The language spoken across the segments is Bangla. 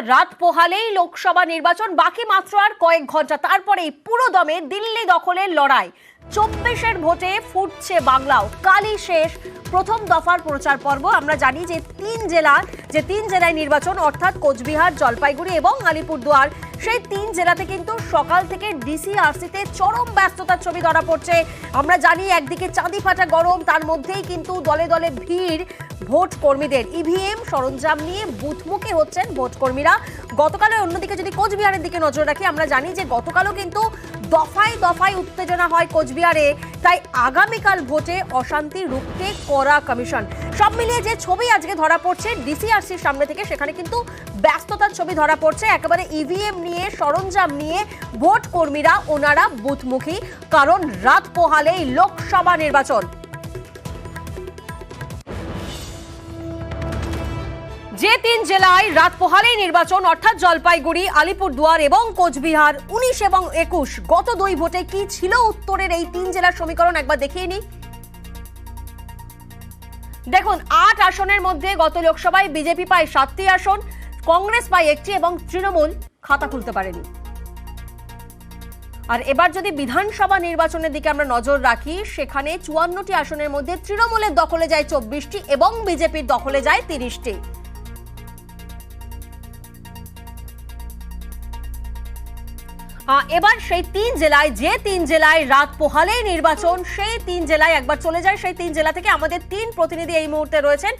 রাত পোহালেই লোকসভা নির্বাচন, বাকি মাত্র আর কয়েক ঘণ্টা। তারপরেই পুরো দমে দিল্লি দখলের লড়াই। চব্বিশের ভোটে ফুটছে বাংলাও। কালই শেষ প্রথম দফার প্রচার পর্ব। আমরা জানি যে তিন জেলা, যে তিন জেলায় নির্বাচন, অর্থাৎ কোচবিহার, জলপাইগুড়ি এবং আলিপুরদুয়ার, সেই তিন জেলাতে কিন্তু সকাল থেকে ডিসিআরসিতে চরম ব্যস্ততার ছবি ধরা পড়ছে। আমরা জানি একদিকে চাঁদি ফাটা গরম, তার মধ্যেই কিন্তু দলে দলে ভিড়। ভোট কর্মীদের ইভিএম সরঞ্জাম নিয়ে বুথমুখী হচ্ছেন ভোট কর্মীরা গতকালের অন্যদিকে যদি কোচবিহারের দিকে নজর রাখি, আমরা জানি যে গতকালও কিন্তু দফায় দফায় উত্তেজনা হয় কোচবিহারে। তাই আগামীকাল ভোটে অশান্তি রুখতে করা কমিশন। সব মিলিয়ে যে ছবি আজকে ধরা পড়ছে, ডিসিআরসির সামনে থেকে সেখানে কিন্তু ব্যস্ততার ছবি ধরা পড়ছে। একেবারে ইভিএম নিয়ে, সরঞ্জাম নিয়ে ভোট কর্মীরা ওনারা বুথমুখী। কারণ রাত পোহালেই লোকসভা নির্বাচন। যে তিন জেলায় রাত পোহালেই নির্বাচন, অর্থাৎ জলপাইগুড়ি, আলিপুরদুয়ার এবং কোচবিহার উনিশ এবং একুশ, গত দুই ভোটে কি ছিল উত্তরের এই তিন জেলার সমীকরণ? একবার দেখিয়ে নিই। দেখুন, আট আসনের মধ্যে গত লোকসভায় বিজেপি পায় সাতটি আসন, কংগ্রেস পায় একটি এবং তৃণমূল খাতা খুলতে পারেনি। আর এবার যদি বিধানসভা নির্বাচনের দিকে আমরা নজর রাখি, সেখানে চুয়ান্নটি আসনের মধ্যে তৃণমূলের দখলে যায় চব্বিশটি এবং বিজেপির দখলে যায় তিরিশটি। এবার সেই তিন জেলায়, যে তিন জেলায় রাত পোহালেই নির্বাচন, সেই তিন জেলায় একবার চলে যায়। সেই তিন জেলা থেকে আমাদের তিন প্রতিনিধি এই মুহূর্তে রয়েছেন।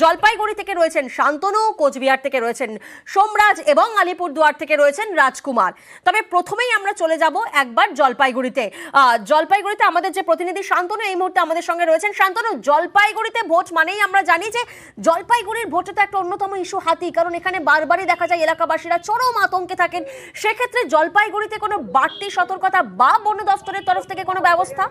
জলপাইগুড়ি থেকে রয়েছেন শান্তনু, কোচবিহার থেকে রয়েছেন সোমরাজ এবং আলিপুরদুয়ার থেকে রয়েছেন রাজকুমার। তবে প্রথমেই আমরা চলে যাব একবার জলপাইগুড়িতে। জলপাইগুড়িতে আমাদের যে প্রতিনিধি শান্তনু এই মুহূর্তে আমাদের সঙ্গে রয়েছেন। শান্তনু, জলপাইগুড়িতে ভোট মানেই আমরা জানি যে জলপাইগুড়ির ভোটে তো একটা অন্যতম ইস্যু হাতি, কারণ এখানে বারবারই দেখা যায় এলাকাবাসীরা চরম আতঙ্কে থাকেন। সেক্ষেত্রে জলপাইগুড়িতে কোনো বাড়তি সতর্কতা বা বন দফতরের তরফ থেকে কোনো ব্যবস্থা?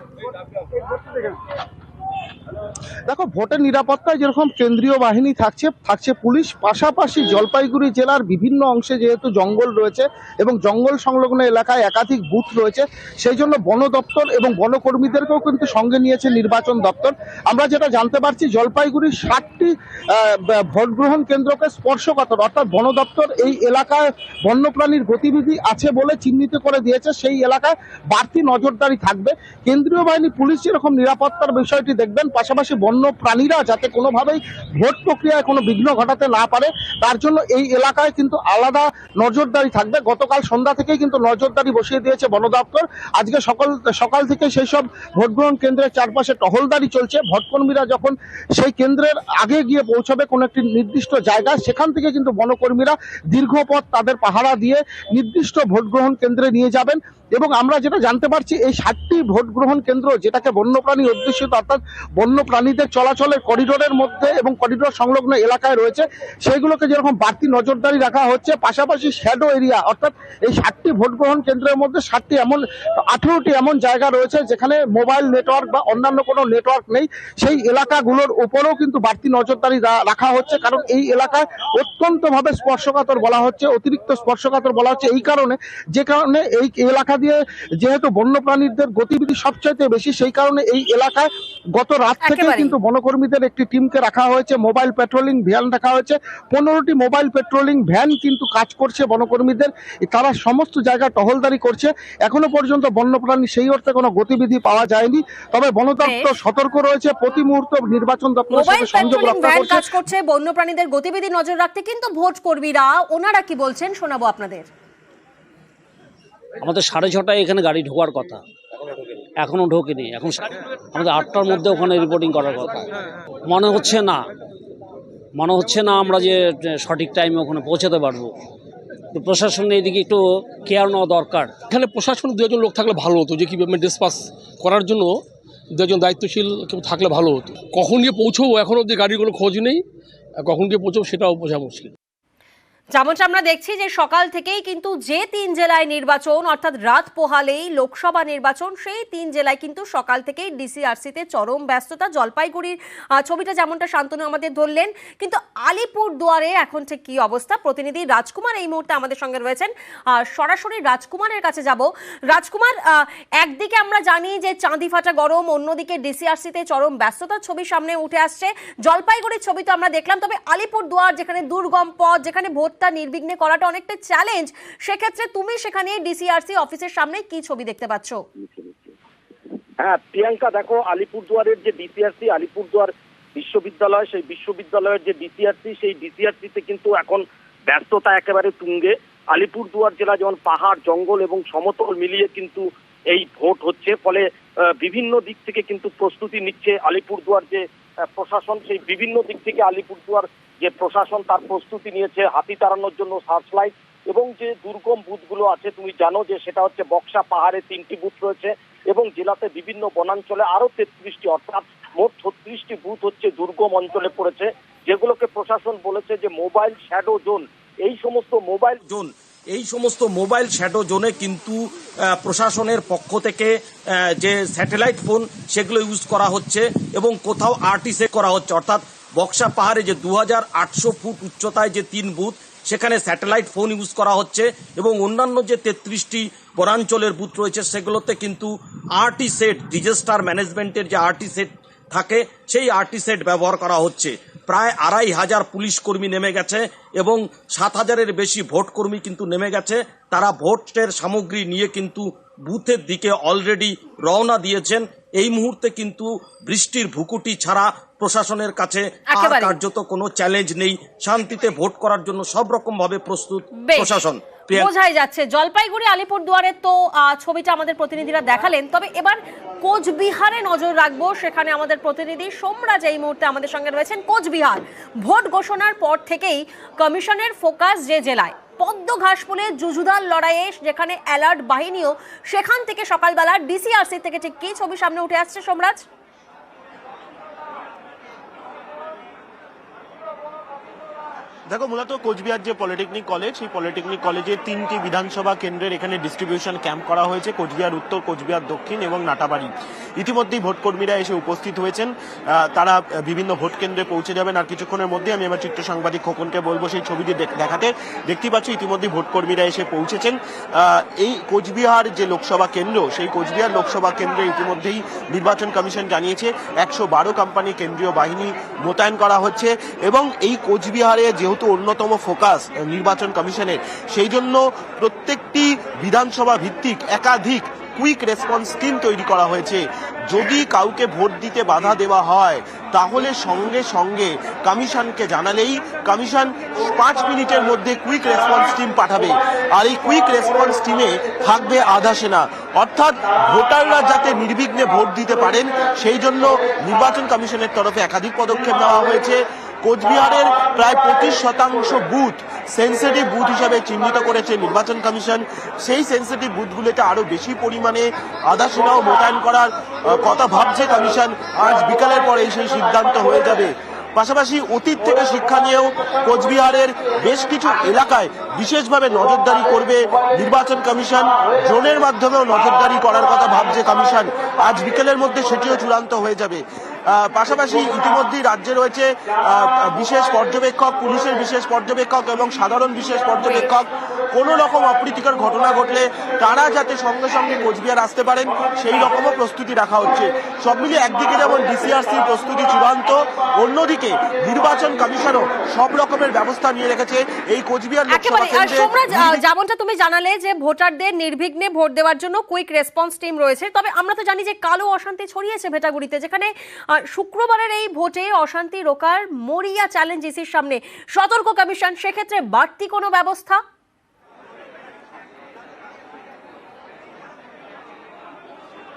দেখো, ভোটের নিরাপত্তায় যেরকম কেন্দ্রীয় বাহিনী থাকছে থাকছে পুলিশ, পাশাপাশি জলপাইগুড়ি জেলার বিভিন্ন অংশে যেহেতু জঙ্গল রয়েছে এবং জঙ্গল সংলগ্ন এলাকায় একাধিক বুথ রয়েছে, সেই জন্য বন দপ্তর এবং বনকর্মীদেরকেও কিন্তু সঙ্গে নিয়েছে নির্বাচন দপ্তর। আমরা যেটা জানতে পারছি জলপাইগুড়ির ষাটটি ভোট গ্রহণ কেন্দ্রকে স্পর্শকাতর, অর্থাৎ বন দপ্তর এই এলাকায় বন্যপ্রাণীর গতিবিধি আছে বলে চিহ্নিত করে দিয়েছে। সেই এলাকায় বাড়তি নজরদারি থাকবে। কেন্দ্রীয় বাহিনী, পুলিশ যেরকম নিরাপত্তার বিষয়টি দেখবেন পাশাপাশি বন্য প্রাণীরা যাতে কোনোভাবেই ভোট প্রক্রিয়ায় কোনো বিঘ্ন ঘটাতে না পারে, তার জন্য এই এলাকায় কিন্তু আলাদা নজরদারি থাকবে। গতকাল সন্ধ্যা থেকেই কিন্তু নজরদারি বসিয়ে দিয়েছে বন দপ্তর। আজকে সকাল সকাল থেকে সেই সব ভোট গ্রহণ কেন্দ্রের চারপাশে টহলদারি চলছে। ভোটকর্মীরা যখন সেই কেন্দ্রের আগে গিয়ে পৌঁছবে কোনো একটি নির্দিষ্ট জায়গা সেখান থেকে কিন্তু বনকর্মীরা দীর্ঘ পথ তাদের পাহারা দিয়ে নির্দিষ্ট ভোট গ্রহণ কেন্দ্রে নিয়ে যাবেন। এবং আমরা যেটা জানতে পারছি, এই ষাটটি ভোট গ্রহণ কেন্দ্র যেটাকে বন্যপ্রাণী অধ্যুষিত অর্থাৎ বন্য প্রাণীদের চলাচলের করিডোরের মধ্যে এবং করিডোর সংলগ্ন এলাকায় রয়েছে। সেইগুলোকে যেরকম বাড়তি নজরদারি রাখা হচ্ছে, পাশাপাশি শ্যাডো এরিয়া অর্থাৎ এই ষাটটি ভোট গ্রহণ কেন্দ্রের মধ্যে ষাটটি এমন, আঠেরোটি এমন জায়গা রয়েছে যেখানে মোবাইল নেটওয়ার্ক বা অন্যান্য কোনো নেটওয়ার্ক নেই। সেই এলাকাগুলোর উপরেও কিন্তু বাড়তি নজরদারি রাখা হচ্ছে, কারণ এই এলাকায় অত্যন্তভাবে স্পর্শকাতর বলা হচ্ছে, অতিরিক্ত স্পর্শকাতর বলা হচ্ছে এই কারণে, যে কারণে এই এলাকা দিয়ে যেহেতু বন্যপ্রাণীদের গতিবিধি সবচাইতে বেশি, সেই কারণে এই এলাকায় গত রাত থেকে কিন্তু বনকর্মীদের একটি টিমকে রাখা হয়েছে মোবাইল পেট্রোলিং ভ্যান রাখা হয়েছে। পনেরোটি মোবাইল পেট্রোলিং ভ্যান কিন্তু কাজ করছে বনকর্মীদের। তারা সমস্ত জায়গায় টহলদারি করছে। এখনও পর্যন্ত বন্যপ্রাণী সেই অর্থে কোনো গতিবিধি পাওয়া যায়নি। তবে বন দপ্তর সতর্ক রয়েছে। প্রতি মুহূর্ত নির্বাচন দপ্তরের সাথে সংযোগ রক্ষা করছে। কাজ করছে বন্যপ্রাণীদের গতিবিধি নজর রাখতে কিন্তু ভোট কর্মীরা। ওনারা কি বলছেন শোনাবো আপনাদের? আমাদের সাড়ে ছটায় এখানে গাড়ি ঢোকার কথা। এখনও ঢোকেনি। এখন আমাদের আটটার মধ্যে ওখানে রিপোর্টিং করার কথা। মনে হচ্ছে না। মনে হচ্ছে না আমরা যে যে সঠিক টাইমে ওখানে পৌঁছাতে পারব। তো প্রশাসনের এদিকে একটু কেয়ার নেওয়া দরকার। এখানে প্রশাসন দু একজন লোক থাকলে ভালো হতো, যে কীভাবে ডিসপাস করার জন্য দু একজন দায়িত্বশীল কেউ থাকলে ভালো হতো। কখন গিয়ে পৌঁছবো এখন অব্দি গাড়িগুলো খোঁজ নেই। কখন গিয়ে পৌঁছবো সেটাও বোঝা মুশকিল। যেমনটা আমরা দেখছি যে সকাল থেকেই কিন্তু যে তিন জেলায় নির্বাচন, অর্থাৎ রাত পোহালেই লোকসভা নির্বাচন, সেই তিন জেলায় কিন্তু সকাল থেকেই ডিসিআরসিতে চরম ব্যস্ততা। জলপাইগুড়ির ছবিটা যেমনটা শান্তনু আমাদের ধরলেন, কিন্তু আলিপুর দুয়ারে এখন ঠিক কি অবস্থা? প্রতিনিধি রাজকুমার এই মুহূর্তে আমাদের সঙ্গে রয়েছেন। সরাসরি রাজকুমারের কাছে যাব। রাজকুমার একদিকে আমরা জানি যে চাঁদি ফাটা গরম, অন্যদিকে ডিসিআরসিতে চরম ব্যস্ততার ছবি সামনে উঠে আসছে। জলপাইগুড়ির ছবি তো আমরা দেখলাম, তবে আলিপুর দুয়ার যেখানে দুর্গম পথ, যেখানে ভোট ভোটটা নির্বিঘ্নে করাটা অনেকটা চ্যালেঞ্জ সেক্ষেত্রে তুমি সেখানে ডিসিআরসি অফিসের সামনে কি ছবি দেখতে পাচ্ছ? হ্যাঁ প্রিয়াঙ্কা, দেখো, আলিপুরদুয়ারের যে ডিসিআরসি আলিপুরদুয়ার বিশ্ববিদ্যালয়, সেই বিশ্ববিদ্যালয়ের যে ডিসিআরসি সেই ডিসিআরসিতে কিন্তু এখন ব্যস্ততা একেবারে তুঙ্গে। আলিপুরদুয়ার জেলা যেমন পাহাড়, জঙ্গল এবং সমতল মিলিয়ে কিন্তু এই ভোট হচ্ছে। ফলে বিভিন্ন দিক থেকে কিন্তু প্রস্তুতি নিচ্ছে আলিপুরদুয়ার যে প্রশাসন, সেই বিভিন্ন দিক থেকে আলিপুরদুয়ার যে প্রশাসন তার প্রস্তুতি নিয়েছে, হাতি তাড়ানোর জন্য সার্চ লাইট এবং যে দুর্গম বুথগুলো আছে, তুমি জানো যে সেটা হচ্ছে বক্সা পাহাড়ে তিনটি বুথ রয়েছে এবং জেলাতে বিভিন্ন বনাঞ্চলে আরও তেত্রিশটি, অর্থাৎ মোট ছত্রিশটি বুথ হচ্ছে দুর্গম অঞ্চলে পড়েছে, যেগুলোকে প্রশাসন বলেছে যে মোবাইল শ্যাডো জোন। এই সমস্ত মোবাইল জোন, এই সমস্ত মোবাইল শ্যাডো জোনে কিন্তু প্রশাসনের পক্ষ থেকে যে স্যাটেলাইট ফোন সেগুলো ইউজ করা হচ্ছে এবং কোথাও আরটিসে করা হচ্ছে, অর্থাৎ বক্সা পাহাড়ে যে দু হাজার আটশো ফুট উচ্চতায় যে তিন বুথ, সেখানে স্যাটেলাইট ফোন ইউজ করা হচ্ছে এবং অন্যান্য যে তেত্রিশটি বনাঞ্চলের বুথ রয়েছে, সেগুলোতে কিন্তু আরটি সেট ডিজাস্টার ম্যানেজমেন্টের যে আরটি সেট থাকে, সেই আরটি সেট ব্যবহার করা হচ্ছে। প্রায় আড়াই হাজার পুলিশ কর্মী নেমে গেছে এবং সাত হাজারের বেশি ভোট কর্মী কিন্তু নেমে গেছে। তারা ভোটের সামগ্রী নিয়ে কিন্তু বুথের দিকে অলরেডি রওনা দিয়েছেন। এই মুহূর্তে কিন্তু বৃষ্টির ভুকুটি ছাড়া প্রশাসনের কাছে আর কার্যত কোনো চ্যালেঞ্জ নেই। শান্তিতে ভোট করার জন্য সব রকম ভাবে প্রস্তুত প্রশাসন। বোঝাই যাচ্ছে জলপাইগুড়ি আলিপুরদুয়ারের তো আহ, ছবিটা আমাদের প্রতিনিধিরা দেখালেন। তবে এবার কোচবিহারে নজর রাখব। সেখানে আমাদের প্রতিনিধি সোমরাজ এই মুহূর্তে আমাদের সঙ্গে রয়েছেন। কোচবিহার ভোট ঘোষণার পর থেকেই কমিশনের ফোকাস যে জেলায়। পদ্ম ঘাসফুলে যুযুধার লড়াইয়ে যেখানে অ্যালার্ট বাহিনীও, সেখান থেকে সকালবেলা ডিসিআরসি থেকে ঠিক কি ছবি সামনে উঠে আসছে সোমরাজ? দেখো, মূলত কোচবিহার যে পলিটেকনিক কলেজ, সেই পলিটেকনিক কলেজের তিনটি বিধানসভা কেন্দ্রের এখানে ডিস্ট্রিবিউশন ক্যাম্প করা হয়েছে, কোচবিহার উত্তর, কোচবিহার দক্ষিণ এবং নাটাবাড়ি। ইতিমধ্যেই ভোটকর্মীরা এসে উপস্থিত হয়েছেন। তারা বিভিন্ন ভোট কেন্দ্রে পৌঁছে যাবেন। আর কিছুক্ষণের মধ্যে আমি আমার চিত্র সাংবাদিক খোকনকে বলব, সেই ছবিটি দেখ- দেখাতে। দেখতেই পাচ্ছি, ইতিমধ্যেই ভোটকর্মীরা এসে পৌঁছেছেন। এই কোচবিহার যে লোকসভা কেন্দ্র, সেই কোচবিহার লোকসভা কেন্দ্রে ইতিমধ্যেই নির্বাচন কমিশন জানিয়েছে, একশো বারো কোম্পানি কেন্দ্রীয় বাহিনী মোতায়েন করা হচ্ছে। এবং এই কোচবিহারে যেহেতু অন্যতম ফোকাস নির্বাচন কমিশনের সেই জন্য প্রত্যেকটি বিধানসভা ভিত্তিক একাধিক কুইক রেসপন্স স্কিম তৈরি করা হয়েছে। যদি কাউকে ভোট দিতে বাধা দেওয়া হয়, তাহলে সঙ্গে সঙ্গে কমিশনকে জানালেই কমিশন পাঁচ মিনিটের মধ্যে কুইক রেসপন্স টিম পাঠাবে। আর এই কুইক রেসপন্স টিমে থাকবে আধা সেনা। অর্থাৎ ভোটাররা যাতে নির্বিঘ্নে ভোট দিতে পারেন সেই জন্য নির্বাচন কমিশনের তরফে একাধিক পদক্ষেপ নেওয়া হয়েছে। কোচবিহারের প্রায় পঁচিশ শতাংশ বুথ সেন্সিটিভ বুথ হিসাবে চিহ্নিত করেছে নির্বাচন কমিশন। সেই সেন্সিটিভ বুথগুলোতে আরও বেশি পরিমাণে আদাসেনাও মোতায়েন করার কথা ভাবছে কমিশন। আজ বিকালের পরে সেই সিদ্ধান্ত হয়ে যাবে। পাশাপাশি অতীত থেকে শিক্ষা নিয়েও কোচবিহারের বেশ কিছু এলাকায় বিশেষভাবে নজরদারি করবে নির্বাচন কমিশন। ড্রোনের মাধ্যমেও নজরদারি করার কথা ভাবছে কমিশন। আজ বিকেলের মধ্যে সেটিও চূড়ান্ত হয়ে যাবে। পাশাপাশি ইতিমধ্যেই রাজ্যে রয়েছে বিশেষ পর্যবেক্ষক পুলিশের বিশেষ পর্যবেক্ষক এবং সাধারণ বিশেষ পর্যবেক্ষক। কোনো রকম অপ্রীতিকর ঘটনা ঘটলে তারা যাতে সঙ্গে সঙ্গে কোচবিহার আসতে পারেন সেই রকমও প্রস্তুতি রাখা হচ্ছে। সব মিলিয়ে একদিকে যেমন ডিসিআরসির প্রস্তুতি চূড়ান্ত অন্যদিকে নির্বাচন কমিশনও সব রকমের ব্যবস্থা নিয়ে রেখেছে। এই কোচবিহার যেমনটা তুমি জানালে যে ভোটারদের নির্বিঘ্নে ভোট দেওয়ার জন্য কুইক রেসপন্স টিম রয়েছে তবে আমরা তো জানি যে কালো অশান্তি ছড়িয়েছে ভেটাগুড়িতে যেখানে শুক্রবারের এই ভোটে অশান্তি রোকার মরিয়া চ্যালেঞ্জ ইসির সামনে সতর্ক কমিশন, সেক্ষেত্রে বাড়তি কোনো ব্যবস্থা?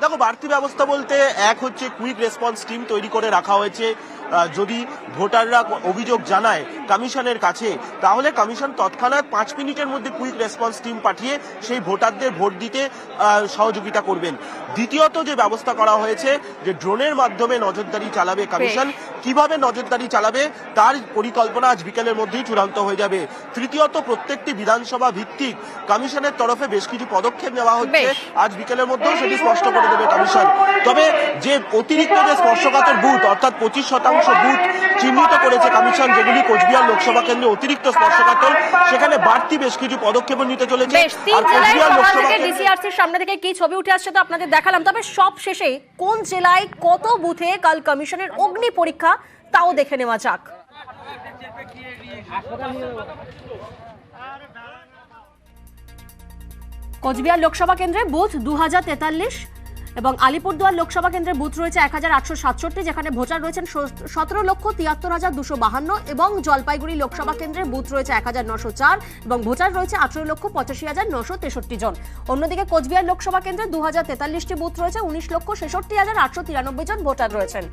দেখো, বাড়তি ব্যবস্থা বলতে এক হচ্ছে কুইক রেসপন্স টিম তৈরি করে রাখা হয়েছে। যদি ভোটাররা অভিযোগ জানায় কমিশনের কাছে তাহলে কমিশন তৎক্ষণাৎ পাঁচ মিনিটের মধ্যে কুইক রেসপন্স টিম পাঠিয়ে সেই ভোটারদের ভোট দিতে সহযোগিতা করবেন। দ্বিতীয়ত যে ব্যবস্থা করা হয়েছে যে ড্রোনের মাধ্যমে নজরদারি চালাবে কমিশন কীভাবে নজরদারি চালাবে তার পরিকল্পনা আজ বিকেলের মধ্যেই চূড়ান্ত হয়ে যাবে। তৃতীয়ত প্রত্যেকটি বিধানসভা ভিত্তিক কমিশনের তরফে বেশ কিছু পদক্ষেপ নেওয়া হচ্ছে। আজ বিকেলের মধ্যেও সেটি স্পষ্ট করে দেবে কমিশন। তবে যে অতিরিক্ত যে স্পর্শকাতর বুথ অর্থাৎ পঁচিশ শতাংশ বুথ চিহ্নিত করেছে কমিশন যেগুলি কোচবিহার লোকসভা কেন্দ্রে অতিরিক্ত স্পর্শকাতর। সেখানে বাড়তি বেশ কিছু পদক্ষেপ নিতে চলেছে। আর কোচবিহার লোকসভা ডিসিআরসির সামনে থেকে কি ছবি উঠে আসছে তো আপনাদের দেখালাম। তবে সব শেষে কোন জেলায় কত বুথে কাল কমিশনের অগ্নি পরীক্ষা তাও দেখে নেওয়া যাক। কোচবিহার লোকসভা কেন্দ্রে বুথ দু হাজার তেতাল্লিশ এবং আলিপুরদুয়ার লোকসভা কেন্দ্রে বুথ রয়েছে এক হাজার আটশো সাতষট্টি, যেখানে ভোটার রয়েছেন সতেরো লক্ষ তিয়াত্তর হাজার দুশো বাহান্ন এবং জলপাইগুড়ি লোকসভা কেন্দ্রে বুথ রয়েছে এক হাজার নশো চার এবং ভোটার রয়েছে আঠেরো লক্ষ পঁচাশি হাজার নশো তেষট্টি জন। অন্যদিকে কোচবিহার লোকসভা কেন্দ্রে দু হাজার তেতাল্লিশটি বুথ রয়েছে, উনিশ লক্ষ ছেষট্টি হাজার আটশো তিরানব্বই জন ভোটার রয়েছেন।